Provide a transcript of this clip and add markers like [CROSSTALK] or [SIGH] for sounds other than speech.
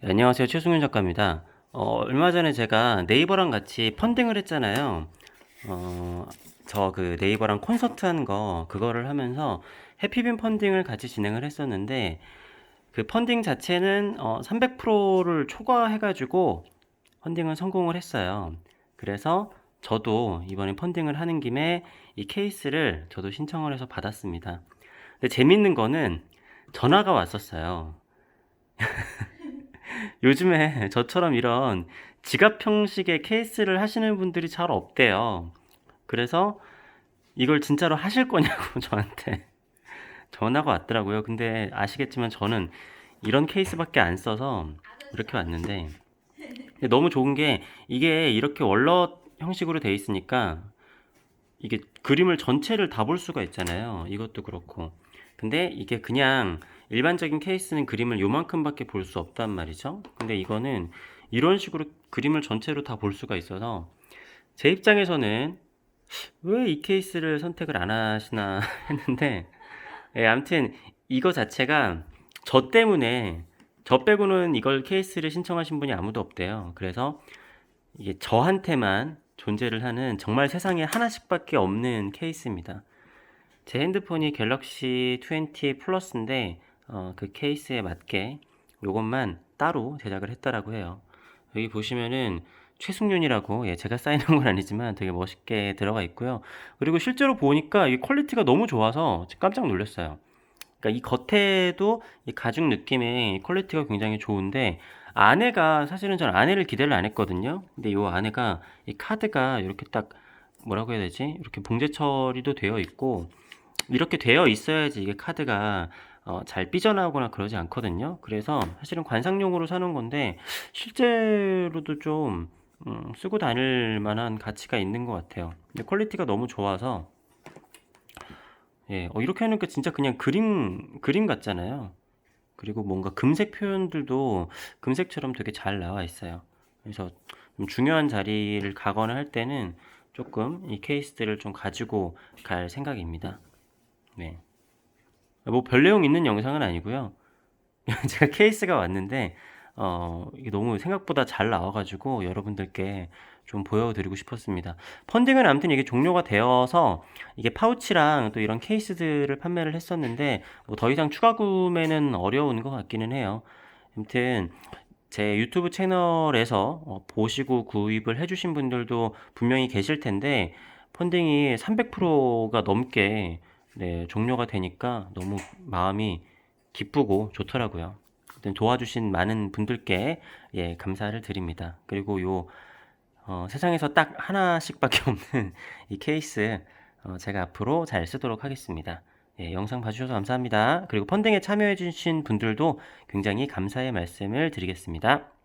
네, 안녕하세요. 최승윤 작가입니다. 어, 얼마 전에 제가 네이버랑 같이 펀딩을 했잖아요. 어, 저 그 네이버랑 콘서트 한 거, 그거를 하면서 해피빈 펀딩을 같이 진행을 했었는데, 그 펀딩 자체는 어, 300%를 초과해가지고 펀딩을 성공을 했어요. 그래서 저도 이번에 펀딩을 하는 김에 이 케이스를 저도 신청을 해서 받았습니다. 근데 재밌는 거는 전화가 왔었어요. [LAUGHS] [LAUGHS] 요즘에 저처럼 이런 지갑 형식의 케이스를 하시는 분들이 잘 없대요. 그래서 이걸 진짜로 하실 거냐고 [LAUGHS] 저한테 전화가 왔더라고요. 근데 아시겠지만 저는 이런 케이스밖에 안 써서 이렇게 왔는데 너무 좋은 게 이게 이렇게 월넛 형식으로 돼 있으니까 이게 그림을 전체를 다 볼 수가 있잖아요. 이것도 그렇고. 근데 이게 그냥 일반적인 케이스는 그림을 요만큼밖에 볼 수 없단 말이죠. 근데 이거는 이런 식으로 그림을 전체로 다 볼 수가 있어서 제 입장에서는 왜 이 케이스를 선택을 안 하시나 [LAUGHS] 했는데 예, 아무튼 이거 자체가 저 때문에 저 빼고는 이걸 케이스를 신청하신 분이 아무도 없대요. 그래서 이게 저한테만 존재를 하는 정말 세상에 하나씩밖에 없는 케이스입니다. 제 핸드폰이 갤럭시 20 플러스인데 어, 그 케이스에 맞게 이것만 따로 제작을 했다라고 해요. 여기 보시면은 최승윤이라고 예, 제가 사인한 건 아니지만 되게 멋있게 들어가 있고요. 그리고 실제로 보니까 이 퀄리티가 너무 좋아서 깜짝 놀랐어요. 그러니까 이 겉에도 이 가죽 느낌의 퀄리티가 굉장히 좋은데 안에가 사실은 저는 안에를 기대를 안 했거든요. 근데 이 안에가 이 카드가 이렇게 딱 뭐라고 해야 되지? 이렇게 봉제 처리도 되어 있고 이렇게 되어 있어야지 이게 카드가 어, 잘 삐져나오거나 그러지 않거든요. 그래서 사실은 관상용으로 사는 건데 실제로도 좀 음, 쓰고 다닐 만한 가치가 있는 것 같아요. 근데 퀄리티가 너무 좋아서 예, 어, 이렇게 하니까 진짜 그냥 그림 그림 같잖아요. 그리고 뭔가 금색 표현들도 금색처럼 되게 잘 나와 있어요. 그래서 좀 중요한 자리를 가거나 할 때는 조금 이 케이스들을 좀 가지고 갈 생각입니다. 네. 뭐 별 내용 있는 영상은 아니고요. [LAUGHS] 제가 케이스가 왔는데 어, 이게 너무 생각보다 잘 나와가지고 여러분들께 좀 보여드리고 싶었습니다. 펀딩은 아무튼 이게 종료가 되어서 이게 파우치랑 또 이런 케이스들을 판매를 했었는데 뭐 더 이상 추가 구매는 어려운 것 같기는 해요. 아무튼 제 유튜브 채널에서 어, 보시고 구입을 해주신 분들도 분명히 계실 텐데 펀딩이 300%가 넘게 네, 종료가 되니까 너무 마음이 기쁘고 좋더라고요. 도와주신 많은 분들께 예, 감사를 드립니다. 그리고 요 어, 세상에서 딱 하나씩밖에 [LAUGHS] 없는 이 케이스 어, 제가 앞으로 잘 쓰도록 하겠습니다. 예, 영상 봐주셔서 감사합니다. 그리고 펀딩에 참여해주신 분들도 굉장히 감사의 말씀을 드리겠습니다.